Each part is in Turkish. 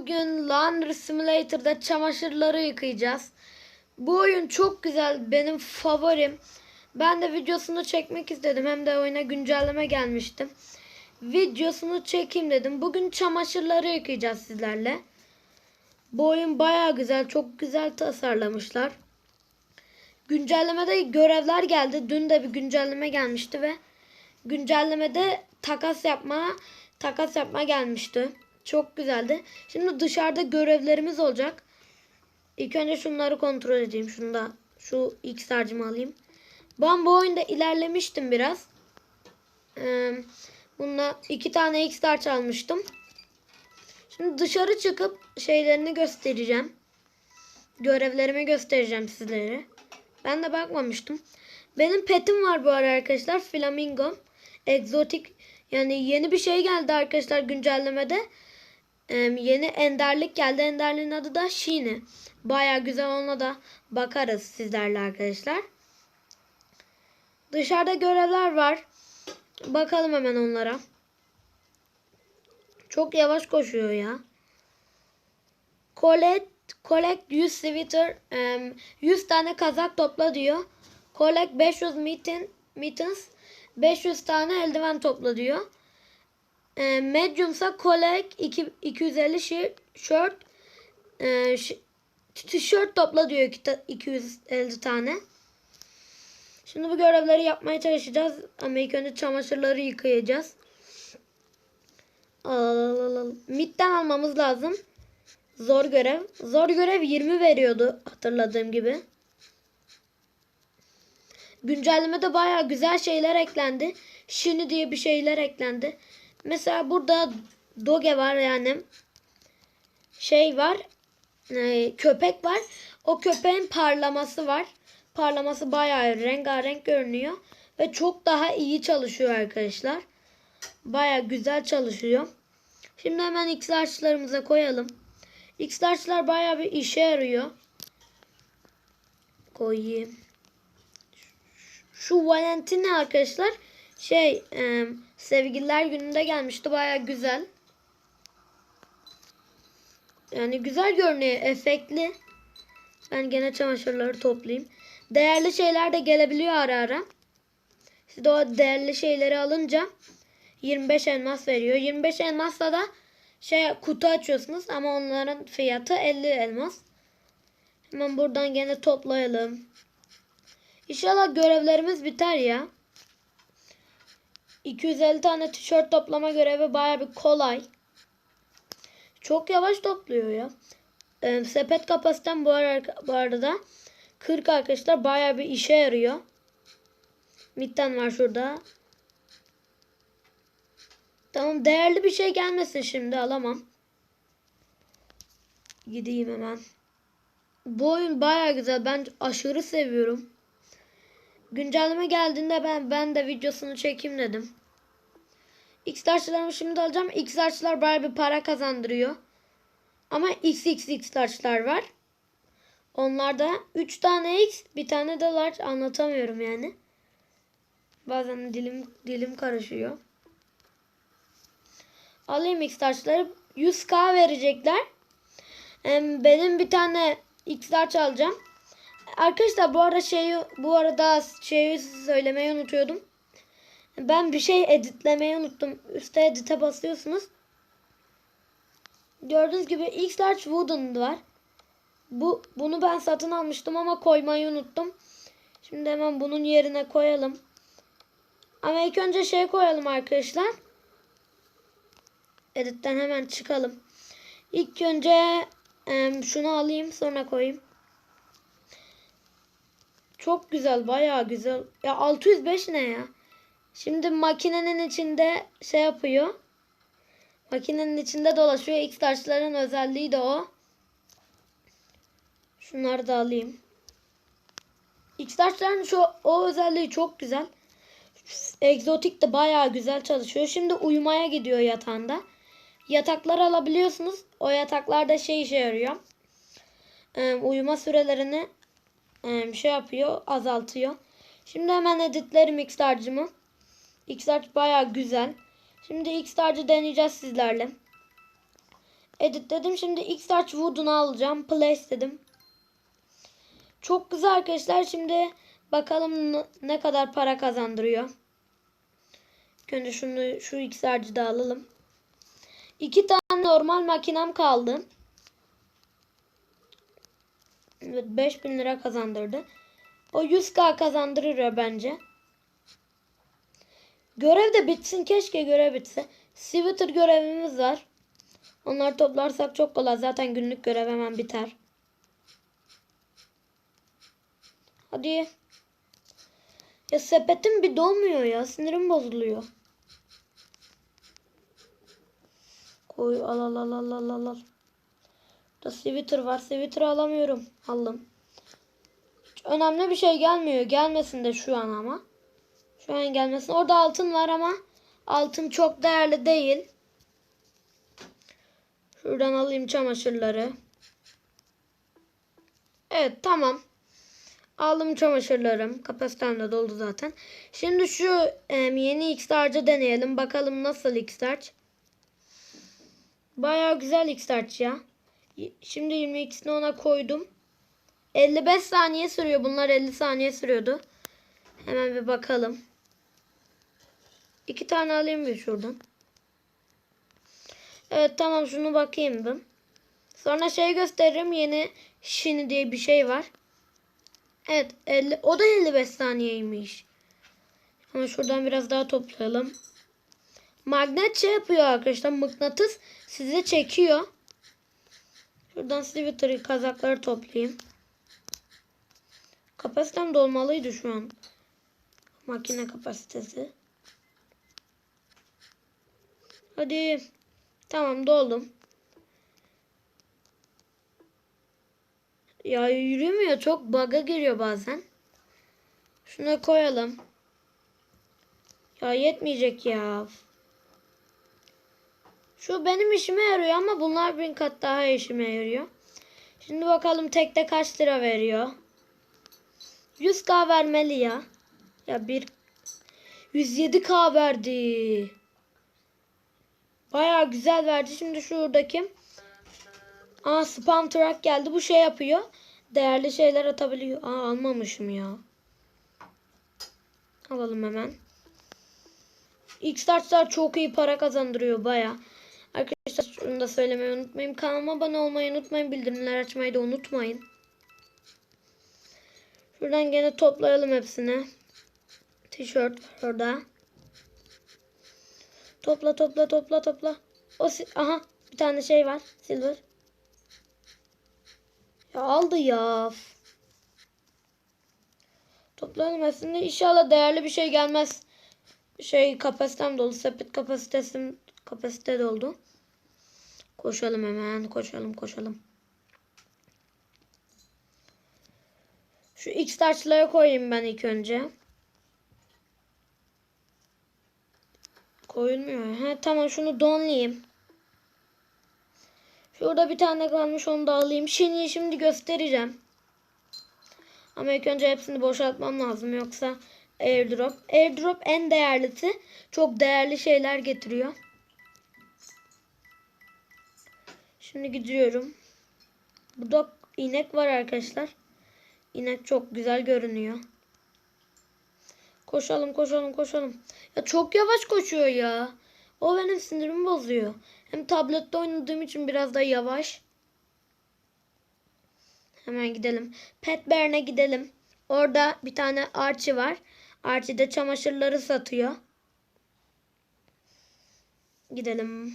Bugün Laundry Simulator'da çamaşırları yıkayacağız. Bu oyun çok güzel. Benim favorim. Ben de videosunu çekmek istedim. Hem de oyuna güncelleme gelmiştim. Videosunu çekeyim dedim. Bugün çamaşırları yıkayacağız sizlerle. Bu oyun baya güzel. Çok güzel tasarlamışlar. Güncellemede görevler geldi. Dün de bir güncelleme gelmişti ve güncellemede takas yapma takas yapma gelmişti. Çok güzeldi. Şimdi dışarıda görevlerimiz olacak. İlk önce şunları kontrol edeyim. Şunu da şu X harcımı alayım. Ben bu oyunda ilerlemiştim biraz. Ee, bununla iki tane X tarç almıştım. Şimdi dışarı çıkıp şeylerini göstereceğim. Görevlerimi göstereceğim sizlere. Ben de bakmamıştım. Benim petim var bu ara arkadaşlar. Flamingo. Egzotik. Yani yeni bir şey geldi arkadaşlar güncellemede. Yeni enderlik geldi. Enderliğin adı da Shine. Baya güzel ona da bakarız sizlerle arkadaşlar. Dışarıda görevler var. Bakalım hemen onlara. Çok yavaş koşuyor ya. Collect, collect 100 sweater, em, 100 tane kazak topla diyor. Collect 500 mitten, mittens, 500 tane eldiven topla diyor. E, medium'sa iki- 250 shirt, e, tişört topla diyor iki ta- 250 tane. Şimdi bu görevleri yapmaya çalışacağız. Ama ilk önce çamaşırları yıkayacağız. Midden almamız lazım. Zor görev. Zor görev 20 veriyordu hatırladığım gibi. Güncellemede baya güzel şeyler eklendi. Şini diye bir şeyler eklendi. Mesela burada doge var yani. Şey var. e, köpek var. O köpeğin parlaması var. Parlaması bayağı rengarenk görünüyor. Ve çok daha iyi çalışıyor arkadaşlar. Baya güzel çalışıyor. Şimdi hemen X koyalım. X large'lar baya bir işe yarıyor. Koyayım. Şu Valentina arkadaşlar şey e, sevgililer gününde gelmişti. Baya güzel. Yani güzel görünüyor. Efektli. Ben gene çamaşırları toplayayım. Değerli şeyler de gelebiliyor ara ara. Siz de o değerli şeyleri alınca 25 elmas veriyor. 25 elmasla da şey kutu açıyorsunuz ama onların fiyatı 50 elmas. Hemen buradan gene toplayalım. İnşallah görevlerimiz biter ya. 250 tane tişört toplama görevi baya bir kolay. Çok yavaş topluyor ya. Ee, sepet kapasitem bu, ara, bu arada 40 arkadaşlar baya bir işe yarıyor. Midden var şurada. Tamam değerli bir şey gelmesin şimdi alamam. Gideyim hemen. Bu oyun baya güzel. Ben aşırı seviyorum. Güncelleme geldiğinde ben ben de videosunu çekeyim dedim. X large'larımı şimdi alacağım. X large'lar baya bir para kazandırıyor. Ama XXX large'lar var. Onlarda 3 tane X, bir tane de large anlatamıyorum yani. Bazen dilim dilim karışıyor. Alayım X large'ları. 100k verecekler. Benim bir tane X large alacağım. Arkadaşlar bu arada şeyi bu arada şeyi söylemeyi unutuyordum. Ben bir şey editlemeyi unuttum. Üste edite basıyorsunuz. Gördüğünüz gibi X large wooden var. Bu bunu ben satın almıştım ama koymayı unuttum. Şimdi hemen bunun yerine koyalım. Ama ilk önce şey koyalım arkadaşlar. Editten hemen çıkalım. İlk önce şunu alayım sonra koyayım. Çok güzel bayağı güzel. Ya 605 ne ya? Şimdi makinenin içinde şey yapıyor. Makinenin içinde dolaşıyor. X taşların özelliği de o. Şunları da alayım. X taşların şu o özelliği çok güzel. Egzotik de bayağı güzel çalışıyor. Şimdi uyumaya gidiyor yatağında. Yataklar alabiliyorsunuz. O yataklarda şey işe yarıyor. Ee, uyuma sürelerini e, şey yapıyor, azaltıyor. Şimdi hemen editlerim X-Large'ımı. X-Large bayağı güzel. Şimdi X-Large'ı deneyeceğiz sizlerle. editledim. Şimdi X-Arch Wood'unu alacağım. Place dedim. Çok güzel arkadaşlar. Şimdi bakalım ne kadar para kazandırıyor. Önce şunu şu X-Arch'ı da alalım. İki tane normal makinem kaldı. Evet 5000 lira kazandırdı. O 100k kazandırır bence. Görev de bitsin. Keşke görev bitse. Twitter görevimiz var. Onları toplarsak çok kolay. Zaten günlük görev hemen biter. Hadi. Ya sepetim bir dolmuyor ya. Sinirim bozuluyor. Koy al al al al al al Burada Twitter var. Twitter alamıyorum. Aldım. Hiç önemli bir şey gelmiyor. Gelmesin de şu an ama. Şu an gelmesin. Orada altın var ama altın çok değerli değil. Şuradan alayım çamaşırları. Evet tamam. Aldım çamaşırlarım. Kapasitem de doldu zaten. Şimdi şu em, yeni X-Large'ı deneyelim. Bakalım nasıl X-Large. Baya güzel X-Large ya. Şimdi 22'sini ona koydum. 55 saniye sürüyor. Bunlar 50 saniye sürüyordu. Hemen bir bakalım. İki tane alayım bir şuradan. Evet tamam şunu bakayım bir. Sonra şey gösteririm. Yeni Shini diye bir şey var. Evet 50, o da 55 saniyeymiş. Ama şuradan biraz daha toplayalım. Magnet şey yapıyor arkadaşlar. Mıknatıs sizi çekiyor. Şuradan Twitter'ı kazakları toplayayım. Kapasitem dolmalıydı şu an. Makine kapasitesi. Hadi. Tamam doldum. Ya yürümüyor. Çok bug'a giriyor bazen. Şuna koyalım. Ya yetmeyecek ya. Şu benim işime yarıyor ama bunlar bin kat daha işime yarıyor. Şimdi bakalım tekte kaç lira veriyor. 100k vermeli ya. Ya bir 107k verdi. Baya güzel verdi. Şimdi şuradaki Aa spam truck geldi. Bu şey yapıyor. Değerli şeyler atabiliyor. Aa almamışım ya. Alalım hemen. X-Starch'lar çok iyi para kazandırıyor baya. Arkadaşlar şunu da söylemeyi unutmayın. Kanalıma abone olmayı unutmayın. Bildirimler açmayı da unutmayın. Şuradan gene toplayalım hepsini. Tişört orada. Topla topla topla topla. O aha bir tane şey var. Silver. Ya aldı ya. Toplayalım hepsini. İnşallah değerli bir şey gelmez. Şey kapasitem dolu. Sepet kapasitesim kapasite doldu. Koşalım hemen. Koşalım koşalım. Şu X taçlara koyayım ben ilk önce. Koyulmuyor. He tamam şunu donlayayım. Şurada bir tane kalmış onu da alayım. Şini'yi şimdi göstereceğim. Ama ilk önce hepsini boşaltmam lazım yoksa airdrop. Airdrop en değerlisi. Çok değerli şeyler getiriyor. Şimdi gidiyorum. Burada inek var arkadaşlar. İnek çok güzel görünüyor. Koşalım koşalım koşalım. Ya çok yavaş koşuyor ya. O benim sinirimi bozuyor. Hem tablette oynadığım için biraz da yavaş. Hemen gidelim. Pet Bern'e gidelim. Orada bir tane Archie var. Archie de çamaşırları satıyor. Gidelim.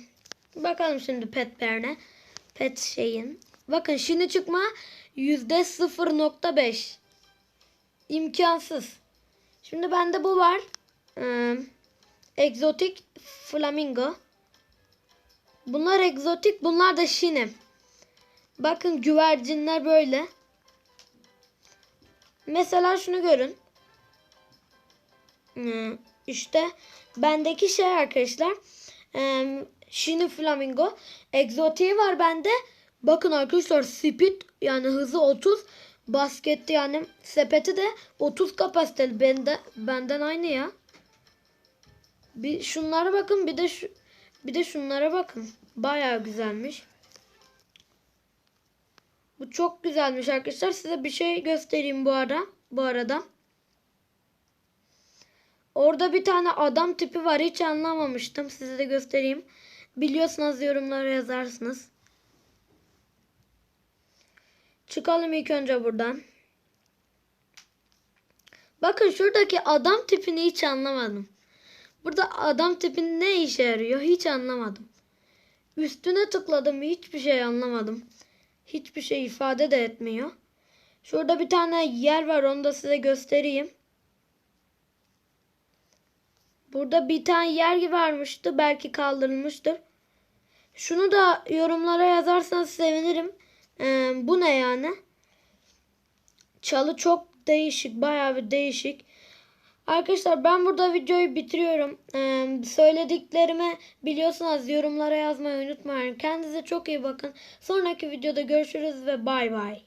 Bakalım şimdi Pet Bern'e. Pet şeyin. Bakın şimdi çıkma yüzde 0.5. İmkansız. Şimdi bende bu var. Ee, egzotik flamingo. Bunlar egzotik, bunlar da şinim. Bakın güvercinler böyle. Mesela şunu görün. Ee, işte bendeki şey arkadaşlar. Ee, şini flamingo. Egzotiği var bende. Bakın arkadaşlar speed yani hızı 30. Baskette yani sepeti de 30 kapasiteli. Bende, benden aynı ya. Bir şunlara bakın bir de şu bir de şunlara bakın. Bayağı güzelmiş. Bu çok güzelmiş arkadaşlar. Size bir şey göstereyim bu ara. Bu arada. Orada bir tane adam tipi var. Hiç anlamamıştım. Size de göstereyim. Biliyorsanız yorumlara yazarsınız. Çıkalım ilk önce buradan. Bakın şuradaki adam tipini hiç anlamadım. Burada adam tipini ne işe yarıyor hiç anlamadım. Üstüne tıkladım hiçbir şey anlamadım. Hiçbir şey ifade de etmiyor. Şurada bir tane yer var onu da size göstereyim. Burada bir tane yer varmıştı. Belki kaldırılmıştır. Şunu da yorumlara yazarsanız sevinirim. Ee, bu ne yani? Çalı çok değişik. Bayağı bir değişik. Arkadaşlar ben burada videoyu bitiriyorum. Ee, söylediklerimi biliyorsanız yorumlara yazmayı unutmayın. Kendinize çok iyi bakın. Sonraki videoda görüşürüz ve bay bay.